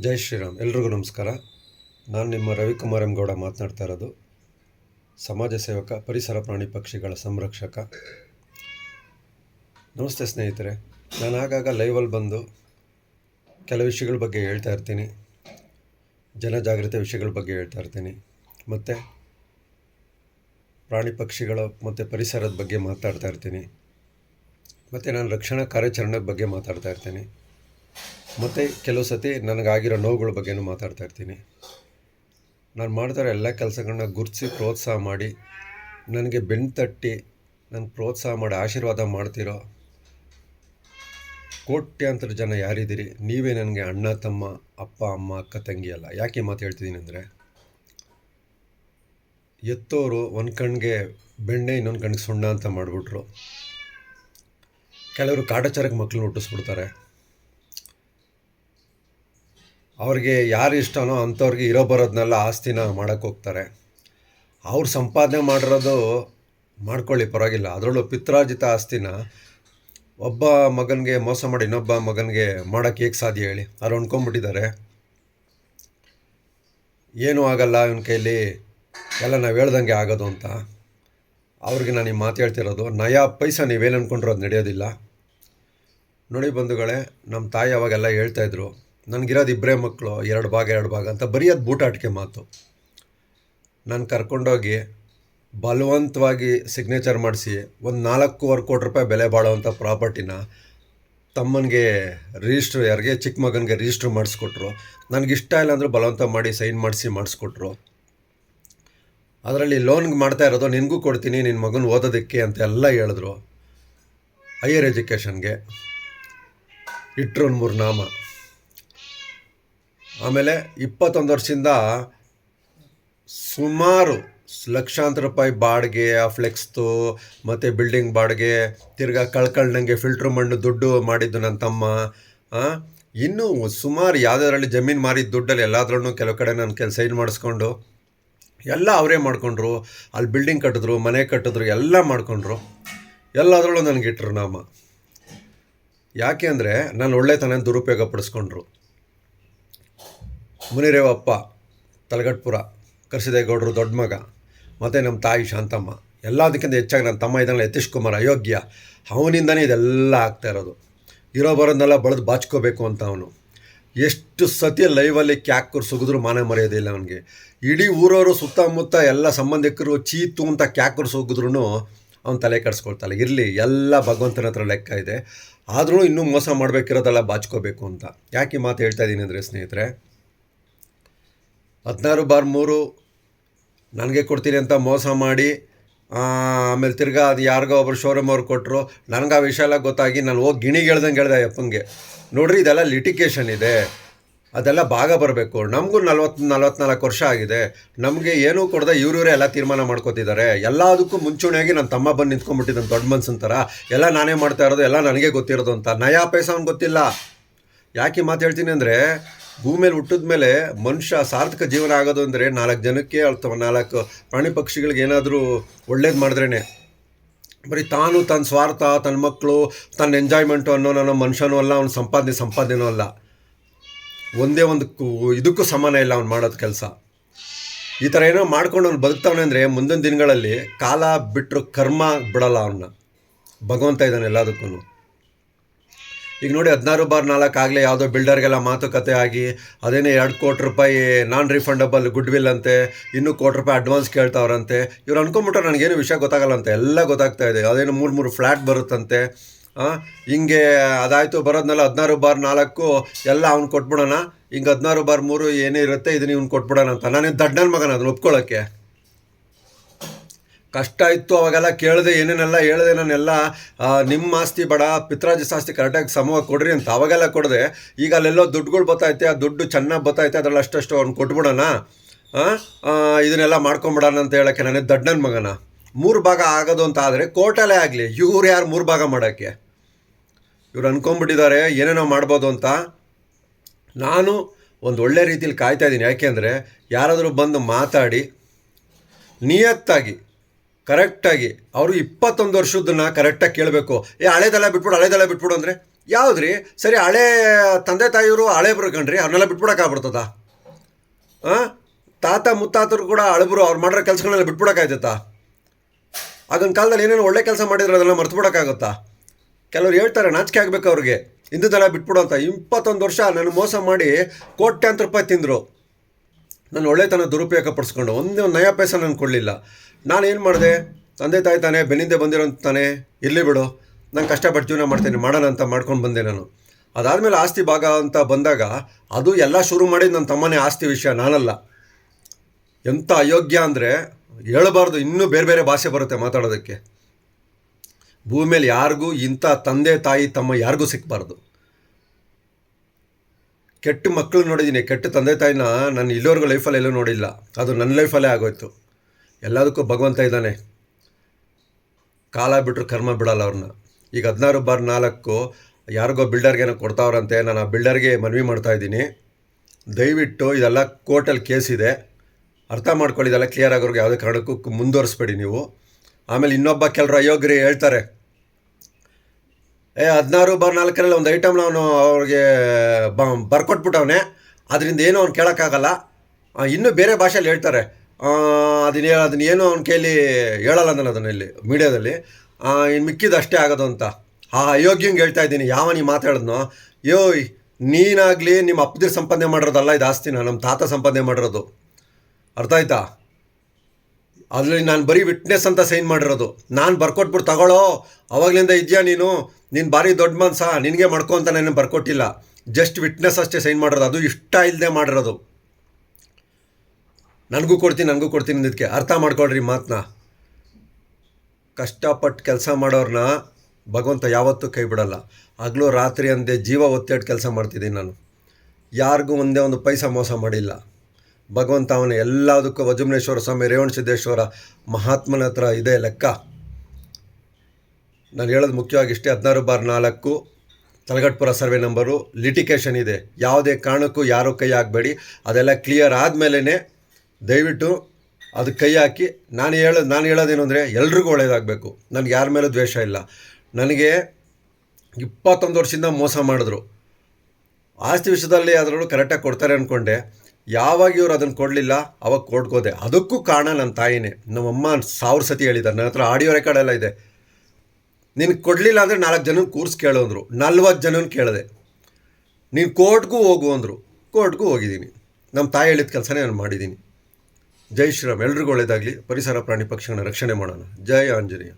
ಜೈ ಶ್ರೀರಾಮ್. ಎಲ್ರಿಗೂ ನಮಸ್ಕಾರ. ನಾನು ನಿಮ್ಮ ರವಿಕುಮಾರ್ ಎಂ ಗೌಡ ಮಾತನಾಡ್ತಾ ಇರೋದು. ಸಮಾಜ ಸೇವಕ, ಪರಿಸರ ಪ್ರಾಣಿ ಪಕ್ಷಿಗಳ ಸಂರಕ್ಷಕ. ನಮಸ್ತೆ ಸ್ನೇಹಿತರೆ. ನಾನು ಆಗಾಗ ಲೈವಲ್ಲಿ ಬಂದು ಕೆಲವು ವಿಷಯಗಳ ಬಗ್ಗೆ ಹೇಳ್ತಾ ಇರ್ತೀನಿ. ಜನಜಾಗೃತಿ ವಿಷಯಗಳ ಬಗ್ಗೆ ಹೇಳ್ತಾ ಇರ್ತೀನಿ. ಮತ್ತು ಪ್ರಾಣಿ ಪಕ್ಷಿಗಳ ಮತ್ತು ಪರಿಸರದ ಬಗ್ಗೆ ಮಾತಾಡ್ತಾ ಇರ್ತೀನಿ. ಮತ್ತು ನಾನು ರಕ್ಷಣಾ ಕಾರ್ಯಾಚರಣೆ ಬಗ್ಗೆ ಮಾತಾಡ್ತಾ ಇರ್ತೀನಿ. ಮತ್ತು ಕೆಲವು ಸತಿ ನನಗಾಗಿರೋ ನೋವುಗಳ ಬಗ್ಗೆನೂ ಮಾತಾಡ್ತಾ ಇರ್ತೀನಿ. ನಾನು ಮಾಡ್ತಾರೋ ಎಲ್ಲ ಕೆಲಸಗಳನ್ನ ಗುರುತಿಸಿ ಪ್ರೋತ್ಸಾಹ ಮಾಡಿ, ನನಗೆ ಬೆನ್ನು ತಟ್ಟಿ ನನ್ನ ಪ್ರೋತ್ಸಾಹ ಮಾಡಿ ಆಶೀರ್ವಾದ ಮಾಡ್ತಿರೋ ಕೋಟ್ಯಾಂತರ ಜನ ಯಾರಿದ್ದೀರಿ? ನೀವೇ ನನಗೆ ಅಣ್ಣ, ತಮ್ಮ, ಅಪ್ಪ, ಅಮ್ಮ, ಅಕ್ಕ, ತಂಗಿ ಅಲ್ಲ ಯಾಕೆ ಮಾತು ಹೇಳ್ತಿದ್ದೀನಿ ಅಂದರೆ, ಎತ್ತೋರು ಒಂದು ಕಣ್ಣಿಗೆ ಬೆಣ್ಣೆ, ಇನ್ನೊಂದು ಕಣ್ಣಿಗೆ ಸುಣ್ಣ ಅಂತ ಮಾಡಿಬಿಟ್ರು. ಕೆಲವರು ಕಾಟಾಚಾರಕ್ಕೆ ಮಕ್ಕಳನ್ನ ಹುಟ್ಟಿಸ್ಬಿಡ್ತಾರೆ. ಅವ್ರಿಗೆ ಯಾರು ಇಷ್ಟನೋ ಅಂಥವ್ರಿಗೆ ಇರೋ ಬರೋದನ್ನೆಲ್ಲ ಆಸ್ತಿನ ಮಾಡೋಕ್ಕೆ ಹೋಗ್ತಾರೆ. ಅವ್ರು ಸಂಪಾದನೆ ಮಾಡಿರೋದು ಮಾಡ್ಕೊಳ್ಳಿ, ಪರವಾಗಿಲ್ಲ. ಅದರಲ್ಲೂ ಪಿತ್ರಾರ್ಜಿತ ಆಸ್ತಿನ ಒಬ್ಬ ಮಗನಿಗೆ ಮೋಸ ಮಾಡಿ ಇನ್ನೊಬ್ಬ ಮಗನಿಗೆ ಮಾಡೋಕ್ಕೆ ಹೇಗೆ ಸಾಧ್ಯ ಹೇಳಿ. ಅವ್ರು ಅಂದ್ಕೊಂಬಿಟ್ಟಿದ್ದಾರೆ ಏನೂ ಆಗಲ್ಲ ಇವನ ಕೈಲಿ. ಎಲ್ಲ ನಾವು ಹೇಳ್ದಂಗೆ ಆಗೋದು ಅಂತ. ಅವ್ರಿಗೆ ನಾನು ಈ ಮಾತು ಹೇಳ್ತಿರೋದು, ನಯಾ ಪೈಸ ನೀವೇನು ಅಂದ್ಕೊಂಡ್ರು ಅದು ನಡೆಯೋದಿಲ್ಲ. ನೋಡಿ ಬಂಧುಗಳೇ ನಮ್ಮ ತಾಯಿ ಅವಾಗೆಲ್ಲ ಹೇಳ್ತಾಯಿದ್ರು ನನಗಿರೋದು ಇಬ್ಬರೇ ಮಕ್ಕಳು ಎರಡು ಭಾಗ ಎರಡು ಭಾಗ ಅಂತ ಬರೀ ಅದು ಬೂಟಾಟಿಕೆ ಮಾತು. ನಾನು ಕರ್ಕೊಂಡೋಗಿ ಬಲವಂತವಾಗಿ ಸಿಗ್ನೇಚರ್ ಮಾಡಿಸಿ ಒಂದು ನಾಲ್ಕೂವರೆ ಕೋಟಿ ರೂಪಾಯಿ ಬೆಲೆ ಬಾಳುವಂಥ ಪ್ರಾಪರ್ಟಿನ ತಮ್ಮನಿಗೆ ರಿಜಿಸ್ಟ್ರ್ ಯಾರಿಗೆ ಚಿಕ್ಕ ಮಗನಿಗೆ ರಿಜಿಸ್ಟ್ರ್ ಮಾಡಿಸ್ಕೊಟ್ರು. ನನಗಿಷ್ಟ ಇಲ್ಲ ಅಂದರೆ ಬಲವಂತ ಮಾಡಿ ಸೈನ್ ಮಾಡಿಸಿ, ಮಾಡಿಸ್ಕೊಟ್ರು. ಅದರಲ್ಲಿ ಲೋನ್ಗೆ ಮಾಡ್ತಾ ಇರೋದು ನಿನಗೂ ಕೊಡ್ತೀನಿ ನಿನ್ನ ಮಗನ ಓದೋದಕ್ಕೆ ಅಂತ ಎಲ್ಲ ಹೇಳಿದ್ರು. ಹೈಯರ್ ಎಜುಕೇಷನ್ಗೆ ಇಟ್ಟರು ಒಂದು ಮೂರು ನಾಮ. ಆಮೇಲೆ ಇಪ್ಪತ್ತೊಂದು ವರ್ಷದಿಂದ ಸುಮಾರು ಲಕ್ಷಾಂತರ ರೂಪಾಯಿ ಬಾಡಿಗೆ, ಆ ಫ್ಲೆಕ್ಸ್ದು ಮತ್ತು ಬಿಲ್ಡಿಂಗ್ ಬಾಡಿಗೆ, ತಿರ್ಗಾ ಕಳ್ಕಳ್ನಂಗೆ ಫಿಲ್ಟ್ರ್ ಮಣ್ಣು ದುಡ್ಡು ಮಾಡಿದ್ದು ನನ್ನ ತಮ್ಮ. ಇನ್ನೂ ಸುಮಾರು ಯಾವುದರಲ್ಲಿ ಜಮೀನು ಮಾರಿದ ದುಡ್ಡಲ್ಲಿ ಎಲ್ಲಾದ್ರೂ ಕೆಲವು ಕಡೆ ನಾನು ಕೆಲಸ ಸೈನ್ ಮಾಡಿಸ್ಕೊಂಡು ಎಲ್ಲ ಅವರೇ ಮಾಡಿಕೊಂಡ್ರು. ಅಲ್ಲಿ ಬಿಲ್ಡಿಂಗ್ ಕಟ್ಟಿದ್ರು, ಮನೆ ಕಟ್ಟಿದ್ರು, ಎಲ್ಲ ಮಾಡಿಕೊಂಡ್ರು. ಎಲ್ಲದರಲ್ಲೂ ನನಗೆ ಇಟ್ಟರು ನಾಮ ಯಾಕೆ ಅಂದರೆ ನಾನು ಒಳ್ಳೆತನ ದುರುಪಯೋಗ ಪಡಿಸ್ಕೊಂಡ್ರು. ಮುನಿರೇವಪ್ಪ, ತಲಗಟ್ಪುರ, ಕರ್ಸಿದೇಗೌಡರು ದೊಡ್ಡ ಮಗ, ಮತ್ತು ನಮ್ಮ ತಾಯಿ ಶಾಂತಮ್ಮ, ಎಲ್ಲದಕ್ಕಿಂತ ಹೆಚ್ಚಾಗಿ ನನ್ನ ತಮ್ಮ ಇದ್ದಾನೆ ಯತೀಶ್ ಕುಮಾರ್, ಅಯೋಗ್ಯ, ಅವನಿಂದನೇ ಇದೆಲ್ಲ ಆಗ್ತಾ ಇರೋದು. ಇರೋ ಬರೋದನ್ನೆಲ್ಲ ಬಳದು ಬಾಚ್ಕೋಬೇಕು ಅಂತ ಅವನು. ಎಷ್ಟು ಸತಿ ಲೈವಲ್ಲಿ ಕ್ಯಾಕರು ಸುಗಿದ್ರು ಮಾನ ಮರೆಯೋದಿಲ್ಲ ಅವನಿಗೆ. ಇಡೀ ಊರವರು ಸುತ್ತಮುತ್ತ ಎಲ್ಲ ಸಂಬಂಧಿಕರು ಚೀತು ಅಂತ ಕ್ಯಾಕರು ಸುಗಿದ್ರು ಅವ್ನು ತಲೆ ಕೆಡಿಸ್ಕೊಳ್ತಾಳೆ. ಇರಲಿ, ಎಲ್ಲ ಭಗವಂತನ ಹತ್ರ ಲೆಕ್ಕ ಇದೆ. ಆದರೂ ಇನ್ನೂ ಮೋಸ ಮಾಡಬೇಕಿರೋದೆಲ್ಲ ಬಾಚ್ಕೋಬೇಕು ಅಂತ. ಯಾಕೆ ಮಾತು ಹೇಳ್ತಾ ಇದ್ದೀನಿ ಅಂದರೆ ಸ್ನೇಹಿತರೆ ಹದಿನಾರು ಬಾರ್ ಮೂರು ನನಗೆ ಕೊಡ್ತೀನಿ ಅಂತ ಮೋಸ ಮಾಡಿ ಆಮೇಲೆ ತಿರ್ಗಾ ಅದು ಯಾರಿಗೋ ಒಬ್ರು ಶೋರೂಮ್ ಅವ್ರು ಕೊಟ್ಟರು ನನಗೆ ಆ ವಿಷಯ ಎಲ್ಲ ಗೊತ್ತಾಗಿ ನಾನು ಹೋಗಿ ಗಿಣಿಗೆ ಹೇಳ್ದಂಗೆ ಹೇಳ್ದೆ ಅಪ್ಪಂಗೆ ನೋಡ್ರಿ, ಇದೆಲ್ಲ ಲಿಟಿಕೇಷನ್ ಇದೆ. ಅದೆಲ್ಲ ಭಾಗ ಬರಬೇಕು. ನಮಗೂ ನಲ್ವತ್ತು ನಲ್ವತ್ನಾಲ್ಕು ವರ್ಷ ಆಗಿದೆ. ನಮಗೆ ಏನೂ ಕೊಡದೆ ಇವರಿವರೇ ಎಲ್ಲ ತೀರ್ಮಾನ ಮಾಡ್ಕೋತಿದ್ದಾರೆ. ಎಲ್ಲದಕ್ಕೂ ಮುಂಚೂಣಿಯಾಗಿ ನನ್ನ ತಮ್ಮ ಬಂದು ನಿಂತ್ಕೊಂಡ್ಬಿಟ್ಟಿದ್ದಾನೆ ದೊಡ್ಡ ಮನ್ಸಿನ ಥರ ಎಲ್ಲ ನಾನೇ ಮಾಡ್ತಾ ಇರೋದು, ಎಲ್ಲ ನನಗೆ ಗೊತ್ತಿರೋದು ಅಂತ. ನಯಾ ಪೈಸ ಅವ್ನು ಗೊತ್ತಿಲ್ಲ. ಯಾಕೆ ಮಾತು ಹೇಳ್ತೀನಿ ಅಂದರೆ ಭೂಮಿಯಲ್ಲಿ ಹುಟ್ಟಿದ ಮೇಲೆ ಮನುಷ್ಯ ಸಾರ್ಥಕ ಜೀವನ ಆಗೋದು ಅಂದರೆ ನಾಲ್ಕು ಜನಕ್ಕೆ ಅಥವಾ ನಾಲ್ಕು ಪ್ರಾಣಿ ಪಕ್ಷಿಗಳಿಗೆ ಏನಾದರೂ ಒಳ್ಳೇದು ಮಾಡಿದ್ರೇ ಬರೀ ತಾನು ತನ್ನ ಸ್ವಾರ್ಥ, ತನ್ನ ಮಕ್ಕಳು ತನ್ನ ಎಂಜಾಯ್ಮೆಂಟು ಅನ್ನೋ ನನ್ನ ಮನುಷ್ಯನೂ ಅಲ್ಲ, ಅವ್ನ ಸಂಪಾದನೆ ಸಂಪಾದನೆನೂ ಅಲ್ಲ. ಒಂದೇ ಒಂದು ಇದಕ್ಕೂ ಸಮಾನ ಇಲ್ಲ ಅವ್ನು ಮಾಡೋದು ಕೆಲಸ. ಈ ಥರ ಏನೋ ಮಾಡ್ಕೊಂಡು ಅವ್ನು ಬದುಕ್ತಾವನೆ ಅಂದರೆ ಮುಂದಿನ ದಿನಗಳಲ್ಲಿ ಕಾಲ ಬಿಟ್ಟರು ಕರ್ಮ ಬಿಡಲ್ಲ ಅವನ್ನ ಭಗವಂತ ಇದ್ದಾನೆ ಎಲ್ಲದಕ್ಕೂ ಈಗ ನೋಡಿ ಹದಿನಾರು ಬಾರ್ ನಾಲ್ಕು ಆಗಲೇ ಯಾವುದೋ ಬಿಲ್ಡರ್ಗೆಲ್ಲ ಮಾತುಕತೆ ಆಗಿ ಅದೇನೇ ಎರಡು ಕೋಟಿ ರೂಪಾಯಿ ನಾನ್ ರಿಫಂಡಬಲ್ ಗುಡ್ ವಿಲ್ ಅಂತೆ, ಇನ್ನೂ ಕೋಟಿ ರೂಪಾಯಿ ಅಡ್ವಾನ್ಸ್ ಕೇಳ್ತಾವ್ರಂತೆ. ಇವ್ರು ಅನ್ಕೊಂಬಿಟ್ರೆ ನನಗೇನು ವಿಷಯ ಗೊತ್ತಾಗಲ್ಲ ಅಂತ, ಎಲ್ಲ ಗೊತ್ತಾಗ್ತಾ ಇದೆ. ಅದೇನು ಮೂರು ಮೂರು ಫ್ಲ್ಯಾಟ್ ಬರುತ್ತಂತೆ. ಹಿಂಗೆ ಅದಾಯಿತು, ಬರೋದ್ನೆಲ್ಲ ಹದಿನಾರು ಬಾರ್ ನಾಲ್ಕು, ಎಲ್ಲ ಅವ್ನು ಕೊಟ್ಬಿಡೋಣ. ಹಿಂಗೆ ಹದಿನಾರು ಬಾರ್ ಮೂರು ಏನೇ ಇರುತ್ತೆ, ಇದನ್ನ ಇವ್ನು ಕೊಟ್ಬಿಡೋಣ ಅಂತ. ನಾನೇನು ದಡ್ಡನ ಮಗನ, ಅದನ್ನ ಒಪ್ಕೊಳ್ಳೋಕ್ಕೆ ಕಷ್ಟ ಇತ್ತು ಅವಾಗೆಲ್ಲ ಕೇಳಿದೆ, ಏನೇನೆಲ್ಲ ಹೇಳಿದೆ ನಾನೆಲ್ಲ ನಿಮ್ಮ ಆಸ್ತಿ ಬಡ, ಪಿತ್ರಾಜ್ ಆಸ್ತಿ ಕರೆಕ್ಟಾಗಿ ಸಮವಾಗಿ ಕೊಡ್ರಿ ಅಂತ ಅವಾಗೆಲ್ಲ ಕೊಡದೆ. ಈಗ ಅಲ್ಲೆಲ್ಲೋ ದುಡ್ಡುಗಳು ಬತ್ತೈತೆ, ಆ ದುಡ್ಡು ಚೆನ್ನಾಗಿ ಬತ್ತೈತೆ ಅದ್ರಲ್ಲಿ ಅಷ್ಟಷ್ಟು ಅವ್ನು ಕೊಟ್ಬಿಡೋಣ. ಇದನ್ನೆಲ್ಲ ಮಾಡ್ಕೊಂಬಿಡೋಣ ಅಂತ ಹೇಳೋಕ್ಕೆ ನಾನೇ ದಡ್ಡನ ಮಗನ. ಮೂರು ಭಾಗ ಆಗೋದು ಅಂತ ಆದರೆ ಕೋರ್ಟಲ್ಲೇ ಆಗಲಿ, ಇವ್ರು ಯಾರು ಮೂರು ಭಾಗ ಮಾಡೋಕ್ಕೆ? ಇವ್ರು ಅಂದ್ಕೊಂಬಿಟ್ಟಿದ್ದಾರೆ ಏನೇನೋ ಮಾಡ್ಬೋದು ಅಂತ. ನಾನು ಒಂದು ಒಳ್ಳೆ ರೀತಿಯಲ್ಲಿ ಕಾಯ್ತಾ ಇದ್ದೀನಿ. ಯಾಕೆಂದರೆ ಯಾರಾದರೂ ಬಂದು ಮಾತಾಡಿ, ನಿಯತ್ತಾಗಿ ಕರೆಕ್ಟಾಗಿ ಅವರು ಇಪ್ಪತ್ತೊಂದು ವರ್ಷದನ್ನ ಕರೆಕ್ಟಾಗಿ ಕೇಳಬೇಕು. ಏ, ಹಳೇದೆಲ್ಲ ಬಿಟ್ಬಿಡು ಹಳೇದೆಲ್ಲ ಬಿಟ್ಬಿಡು ಅಂದರೆ ಯಾವುದ್ರಿ? ಸರಿ, ಹಳೆ ತಂದೆ ತಾಯಿಯವರು ಹಳೆ ಕಣ್ರಿ, ಅವ್ರನ್ನೆಲ್ಲ ಬಿಟ್ಬಿಡೋಕ್ಕಾಗ್ಬಿಡ್ತದ ಹಾಂ ತಾತ ಮುತ್ತಾತರು ಕೂಡ ಹಳಬರು ಅವ್ರು ಮಾಡಿರೋ ಕೆಲಸಗಳನ್ನೆಲ್ಲ ಬಿಟ್ಬಿಡೋಕ್ಕಾಯ್ತಾ ಆಗಿನ ಕಾಲದಲ್ಲಿ ಏನೇನು ಒಳ್ಳೆ ಕೆಲಸ ಮಾಡಿದ್ರೆ ಅದೆಲ್ಲ ಮರ್ತು ಬಿಡೋಕ್ಕಾಗುತ್ತಾ ಕೆಲವ್ರು ಹೇಳ್ತಾರೆ, ನಾಚಿಕೆ ಆಗಬೇಕು ಅವ್ರಿಗೆ. ಇಂಥದ್ದೆಲ್ಲ ಬಿಟ್ಬಿಡು ಅಂತ. ಇಪ್ಪತ್ತೊಂದು ವರ್ಷ ನಾನು ಮೋಸ ಮಾಡಿ ಕೋಟ್ಯಾಂತರ ರೂಪಾಯಿ ತಿಂದರು. ನಾನು ಒಳ್ಳೆತನ ದುರುಪಯೋಗ ಪಡಿಸ್ಕೊಂಡು ಒಂದೇ ನಯ ಪೈಸ ನಾನು ಕೊಡಲಿಲ್ಲ. ನಾನೇನು ಮಾಡಿದೆ? ತಂದೆ ತಾಯಿ ತಾನೇ ಬೆನ್ನಿಂದೆ ಬಂದಿರೋಂತ ತಾನೆ, ಇರಲಿ ಬಿಡು ನಾನು ಕಷ್ಟಪಟ್ಟು ಜೀವನ ಮಾಡ್ತೀನಿ, ಮಾಡೋಣ ಅಂತ ಮಾಡ್ಕೊಂಡು ಬಂದೆ ನಾನು. ಅದಾದಮೇಲೆ ಆಸ್ತಿ ಭಾಗ ಅಂತ ಬಂದಾಗ ಅದು ಎಲ್ಲ ಶುರು ಮಾಡಿದ್ದು ನನ್ನ ತಮ್ಮನೇ ಆಸ್ತಿ ವಿಷಯ, ನಾನಲ್ಲ. ಎಂಥ ಅಯೋಗ್ಯ ಅಂದರೆ ಹೇಳಬಾರ್ದು, ಇನ್ನೂ ಬೇರೆ ಬೇರೆ ಭಾಷೆ ಬರುತ್ತೆ ಮಾತಾಡೋದಕ್ಕೆ. ಭೂಮಿಯಲ್ಲಿ ಯಾರಿಗೂ ಇಂಥ ತಂದೆ ತಾಯಿ ತಮ್ಮ ಯಾರಿಗೂ ಸಿಕ್ಕಬಾರ್ದು ಕೆಟ್ಟ ಮಕ್ಕಳು ನೋಡಿದ್ದೀನಿ, ಕೆಟ್ಟ ತಂದೆ ತಾಯಿನ ನಾನು ಇಲ್ಲಿವರೆಗೂ ಲೈಫಲ್ಲಿ ಎಲ್ಲೂ ನೋಡಿಲ್ಲ. ಅದು ನನ್ನ ಲೈಫಲ್ಲೇ ಆಗೋಯ್ತು. ಎಲ್ಲದಕ್ಕೂ ಭಗವಂತ ಇದ್ದಾನೆ. ಕಾಲ ಬಿಟ್ಟರು ಕರ್ಮ ಬಿಡಲ್ಲ ಅವ್ರನ್ನ. ಈಗ ಹದಿನಾರು ಬಾರ್ ನಾಲ್ಕು ಯಾರಿಗೋ ಬಿಲ್ಡರ್ಗೇನೋ ಕೊಡ್ತಾವ್ರಂತೆ, ನಾನು ಆ ಬಿಲ್ಡರ್ಗೆ ಮನವಿ ಮಾಡ್ತಾ ಇದ್ದೀನಿ. ದಯವಿಟ್ಟು ಇದೆಲ್ಲ ಕೋರ್ಟಲ್ಲಿ ಇದೆ. ಅರ್ಥ ಮಾಡ್ಕೊಳ್ಳಿ, ಇದೆಲ್ಲ ಕ್ಲಿಯರ್ ಆಗೋರ್ಗೆ ಯಾವುದೇ ಕಾರಣಕ್ಕೂ ಮುಂದುವರಿಸ್ಬೇಡಿ ನೀವು. ಆಮೇಲೆ ಇನ್ನೊಬ್ಬ ಕೆಲರು ಅಯೋಗ್ಯರಿ ಹೇಳ್ತಾರೆ ಹದಿನಾರು ಬಾರ್ ನಾಲ್ಕರಲ್ಲಿ ಒಂದು ಐಟಮ್ನ ಅವನು ಅವ್ರಿಗೆ, ಬ, ಬರ್ಕೊಟ್ಬಿಟ್ಟವನೆ. ಅದರಿಂದ ಏನೂ ಅವ್ನು ಕೇಳೋಕ್ಕಾಗಲ್ಲ. ಇನ್ನೂ ಬೇರೆ ಭಾಷೆಯಲ್ಲಿ ಹೇಳ್ತಾರೆ. ಅದನ್ನ ಅದನ್ನ ಏನು ಅವ್ನ ಕೈಲಿ ಹೇಳಲ್ಲ ನಾನು ಅದನ್ನು ಇಲ್ಲಿ ಮೀಡಿಯಾದಲ್ಲಿ. ಇನ್ನು ಮಿಕ್ಕಿದ್ದು ಅಷ್ಟೇ ಆಗೋದು ಅಂತ. ಆ, ಅಯೋಗ್ಯಂಗೆ ಹೇಳ್ತಾ ಇದ್ದೀನಿ. ಯಾವ ನೀ ಮಾತಾಡಿದ್ನೋ? ಯೋಯ್, ನೀನಾಗಲಿ ನಿಮ್ಮ ಅಪ್ಪದಿರ ಸಂಪಾದನೆ ಮಾಡಿರೋದಲ್ಲ, ಇದು ಆಸ್ತಿನ ನಮ್ಮ ತಾತ ಸಂಪಾದನೆ ಮಾಡಿರೋದು. ಅರ್ಥ ಆಯ್ತಾ? ಅದರಲ್ಲಿ ನಾನು ಬರೀ ವಿಟ್ನೆಸ್ ಅಂತ ಸೈನ್ ಮಾಡಿರೋದು. ನಾನು ಬರ್ಕೊಟ್ಬಿಟ್ಟು ತಗೊಳ್ಳೋ ಅವಾಗಲಿಂದ ಇದೆಯಾ ನೀನು? ನೀನು ಭಾರಿ ದೊಡ್ಡ ಮನ್ಸ, ನಿನಗೆ ಮಾಡ್ಕೊ ಅಂತ ನಾನು ಬರ್ಕೊಟ್ಟಿಲ್ಲ. ಜಸ್ಟ್ ವಿಟ್ನೆಸ್ ಅಷ್ಟೇ ಸೈನ್ ಮಾಡಿರೋದು. ಅದು ಇಷ್ಟ ಇಲ್ಲದೆ ಮಾಡಿರೋದು. ನನಗೂ ಕೊಡ್ತೀನಿ ನನಗೂ ಕೊಡ್ತೀನಿ ಇದಕ್ಕೆ ಅರ್ಥ ಮಾಡ್ಕೊಳ್ರಿ ಮಾತನ್ನ ಕಷ್ಟಪಟ್ಟು ಕೆಲಸ ಮಾಡೋರನ್ನ ಭಗವಂತ ಯಾವತ್ತೂ ಕೈ ಬಿಡಲ್ಲ. ಹಗಲು ರಾತ್ರಿ ಅಂದೆ ಜೀವ ಒತ್ತಿಟ್ಟು ಕೆಲಸ ಮಾಡ್ತಿದ್ದೀನಿ ನಾನು. ಯಾರಿಗೂ ಒಂದೇ ಒಂದು ಪೈಸಾ ಮೋಸ ಮಾಡಿಲ್ಲ. ಭಗವಂತ ಅವನ ಎಲ್ಲದಕ್ಕೂ ವಜುಮ್ನೇಶ್ವರ ಸ್ವಾಮಿ ರೇವಣ ಸಿದ್ದೇಶ್ವರ ಮಹಾತ್ಮನ ಹತ್ರ ಇದೆ ಲೆಕ್ಕ. ನಾನು ಹೇಳೋದು ಮುಖ್ಯವಾಗಿ ಇಷ್ಟೇ, ಹದಿನಾರು ಬಾರ್ ನಾಲ್ಕು, ತಲಗಟ್ಪುರ ಸರ್ವೆ ನಂಬರು ಲಿಟಿಕೇಷನ್ ಇದೆ. ಯಾವುದೇ ಕಾರಣಕ್ಕೂ ಯಾರೂ ಕೈ ಹಾಕಬೇಡಿ. ಅದೆಲ್ಲ ಕ್ಲಿಯರ್ ಆದಮೇಲೆ ದಯವಿಟ್ಟು ಅದು ಕೈ ಹಾಕಿ, ನಾನು ಹೇಳೋದು ನಾನು ಹೇಳೋದೇನು ಅಂದರೆ ಎಲ್ರಿಗೂ ಒಳ್ಳೆಯದಾಗಬೇಕು ನನಗೆ ಯಾರ ಮೇಲೂ ದ್ವೇಷ ಇಲ್ಲ. ನನಗೆ ಇಪ್ಪತ್ತೊಂದು ವರ್ಷದಿಂದ ಮೋಸ ಮಾಡಿದ್ರು. ಆಸ್ತಿ ವಿಷಯದಲ್ಲಿ ಅದರಲ್ಲೂ ಕರೆಕ್ಟಾಗಿ ಕೊಡ್ತಾರೆ ಅಂದ್ಕೊಂಡೆ ಯಾವಾಗ ಇವರು ಅದನ್ನು ಕೊಡಲಿಲ್ಲ, ಅವಾಗ ಕೊಡ್ಕೋದೆ ಅದಕ್ಕೂ ಕಾರಣ ನನ್ನ ತಾಯಿನೇ. ನಮ್ಮಮ್ಮ ಸಾವಿರ ಸತಿ ಹೇಳಿದ್ದಾರೆ. ನನ್ನ ಹತ್ರ ಆಡಿಯೋ ರೆಕಾರ್ಡ್ ಎಲ್ಲ ಇದೆ. ನಿನಗೆ ಕೊಡಲಿಲ್ಲ ಅಂದರೆ ನಾಲ್ಕು ಜನನ ಕೂರ್ಸಿ ಕೇಳು ಅಂದರು. ನಲ್ವತ್ತು ಜನನ ಕೇಳಿದೆ. ನೀನು ಕೋರ್ಟ್ಗೂ ಹೋಗು ಅಂದರು. ಕೋರ್ಟ್ಗೂ ಹೋಗಿದ್ದೀನಿ. ನಮ್ಮ ತಾಯಿ ಹೇಳಿದ ಕೆಲಸನೇ ನಾನು ಮಾಡಿದ್ದೀನಿ. ಜೈ ಶ್ರೀರಾಮ್. ಎಲ್ರಿಗೂ ಒಳ್ಳೆಯದಾಗಲಿ ಪರಿಸರ ಪ್ರಾಣಿ ಪಕ್ಷಿಗಳನ್ನ ರಕ್ಷಣೆ ಮಾಡೋಣ. ಜೈ ಆಂಜನೇಯ.